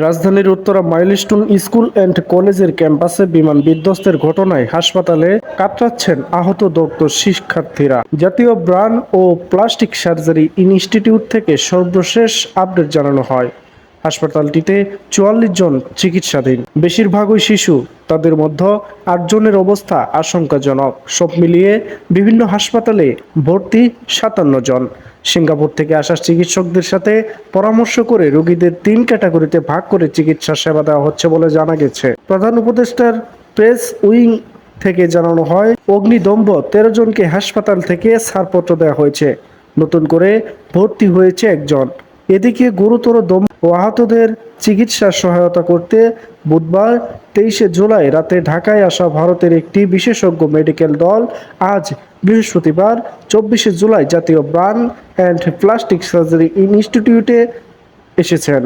রাজধানীর Uttara milestone school and কলেজের ক্যাম্পাসে বিমান বিধ্বস্তের ঘটনায় হাসপাতালে কাতরাচ্ছেন আহত দগ্ধ শিক্ষার্থীরা। জাতীয় ব্রান ও প্লাস্টিক সার্জারি ইনস্টিটিউট থেকে সর্বশেষ আপডেট জানানো হয়। হাসপাতালটিতে চুয়াল্লিশ জন চিকিৎসাধীন। বেশিরভাগই শিশু, তাদের মধ্যে আটজনের অবস্থা আশঙ্কাজনক। সব মিলিয়ে বিভিন্ন হাসপাতালে ভর্তি সাতান্ন জন। সিঙ্গাপুর থেকে আসা চিকিৎসকদের সাথে পরামর্শ করে রোগীদের তিন ক্যাটাগরিতে ভাগ করে চিকিৎসা সেবা দেওয়া হচ্ছে বলে জানা গেছে। প্রধান উপদেষ্টার প্রেস উইং থেকে জানানো হয়, অগ্নিদম্ভ তেরো জনকে হাসপাতাল থেকে ছাড়পত্র দেওয়া হয়েছে। নতুন করে ভর্তি হয়েছে একজন। এদিকে গুরুতর দম ও আহতদের চিকিৎসা সহায়তা করতে বুধবার তেইশে জুলাই রাতে ঢাকায় আসা ভারতের একটি বিশেষজ্ঞ মেডিকেল দল আজ বৃহস্পতিবার চব্বিশে জুলাই জাতীয় ব্রান অ্যান্ড প্লাস্টিক সার্জারি ইনস্টিটিউটে এসেছেন।